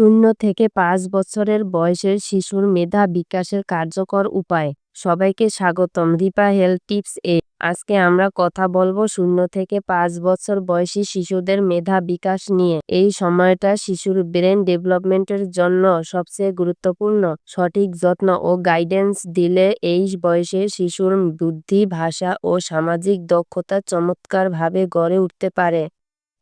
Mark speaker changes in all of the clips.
Speaker 1: শূন্য থেকে পাঁচ বছরের বয়সের শিশুর মেধা বিকাশের কার্যকর উপায়। সবাইকে স্বাগতম। রিপা হেলথ টিপস এ। আজকে আমরা কথা বলব শূন্য থেকে পাঁচ বছর বয়সী শিশুদের মেধা বিকাশ নিয়ে। এই সময়টা শিশুর ব্রেন ডেভেলপমেন্টের জন্য সবচেয়ে গুরুত্বপূর্ণ। সঠিক যত্ন ও গাইডেন্স দিলে এই বয়সে শিশুর বুদ্ধি, ভাষা ও সামাজিক দক্ষতা চমৎকারভাবে গড়ে উঠতে পারে।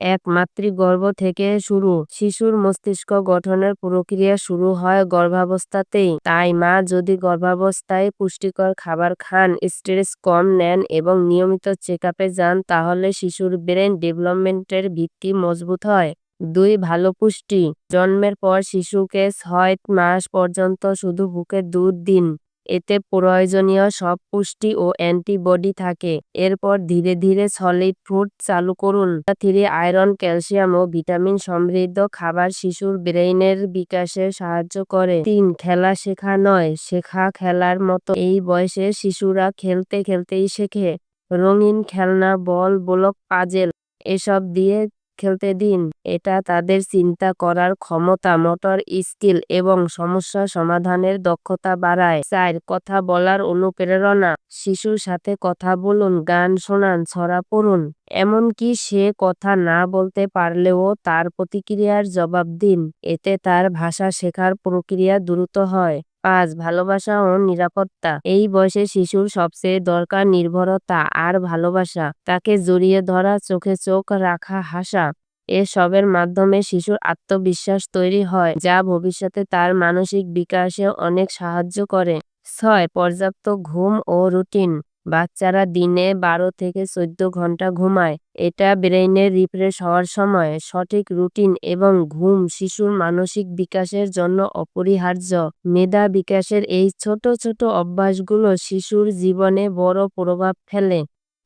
Speaker 1: এক মাতৃগর্ভ থেকে শুরু। শিশুর মস্তিষ্ক গঠনের প্রক্রিয়া শুরু হয় গর্ভাবস্থাতেই। তাই মা যদি গর্ভাবস্থায় পুষ্টিকর খাবার খান, স্ট্রেস কম নেন এবং নিয়মিত চেক যান, তাহলে শিশুর ব্রেন ডেভেলপমেন্টের ভিত্তি মজবুত হয়। দুই, ভালো পুষ্টি। জন্মের পর শিশুকে ছয় মাস পর্যন্ত শুধু বুকের দুধ দিন। এতে প্রয়োজনীয় সব পুষ্টি ও অ্যান্টিবডি থাকে। এরপর ধীরে ধীরে সলিড ফুড চালু করুন। থ্রি আয়রন ক্যালসিয়াম ও ভিটামিন সমৃদ্ধ খাবার শিশুর ব্রেইনের বিকাশে সাহায্য করে। তিন, খেলা শেখা নয়, শেখা খেলার মতো। এই বয়সে শিশুরা খেলতে খেলতেই শেখে। রঙিন খেলনা, বল, ব্লক, পাজেল, এসব দিয়ে খেলতে দিন। এটা তাদের চিন্তা করার ক্ষমতা মোটর স্কিল এবং সমস্যা সমাধানের দক্ষতা বাড়ায়। চার, কথা বলার অনুপ্রেরণা। শিশুর সাথে কথা বলুন, গান শোনান, ছড়া পড়ুন। এমনকি সে কথা না বলতে পারলেও তার প্রতিক্রিয়ার জবাব দিন। এতে তার ভাষা শেখার প্রক্রিয়া দ্রুত হয়। পাঁচ ভালোবাসা ও নিরাপত্তা। এই বয়সে শিশুর সবচেয়ে দরকার নির্ভরতা আর ভালোবাসা। তাকে জড়িয়ে ধরা, চোখে চোখ রাখা, হাসা এসবের মাধ্যমে শিশুর আত্মবিশ্বাস তৈরি হয়, যা ভবিষ্যতে তার মানসিক বিকাশে অনেক সাহায্য করে। ছয়, পর্যাপ্ত ঘুম ও রুটিন। বাচ্চারা দিনে বারো থেকে চোদ্দ ঘণ্টা ঘুমায়। এটা ব্রেইনের রিফ্রেশ হওয়ার সময় সঠিক রুটিন এবং ঘুম শিশুর মানসিক বিকাশের জন্য অপরিহার্য। মেধা বিকাশের এই ছোট ছোট অভ্যাসগুলো শিশুর জীবনে বড় প্রভাব ফেলে।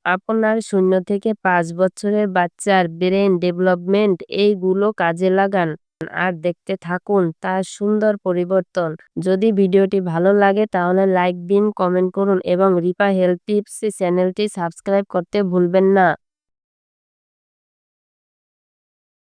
Speaker 1: আপনার শূন্য থেকে পাঁচ বছরের বাচ্চার ব্রেন ডেভেলপমেন্ট এইগুলো কাজে লাগান। আর দেখতে থাকুন তার সুন্দর পরিবর্তন। যদি ভিডিওটি ভালো লাগে তাহলে লাইক দিন, কমেন্ট করুন এবং রিপা হেলথ টিপস চ্যানেলটি সাবস্ক্রাইব করতে ভুলবেন না।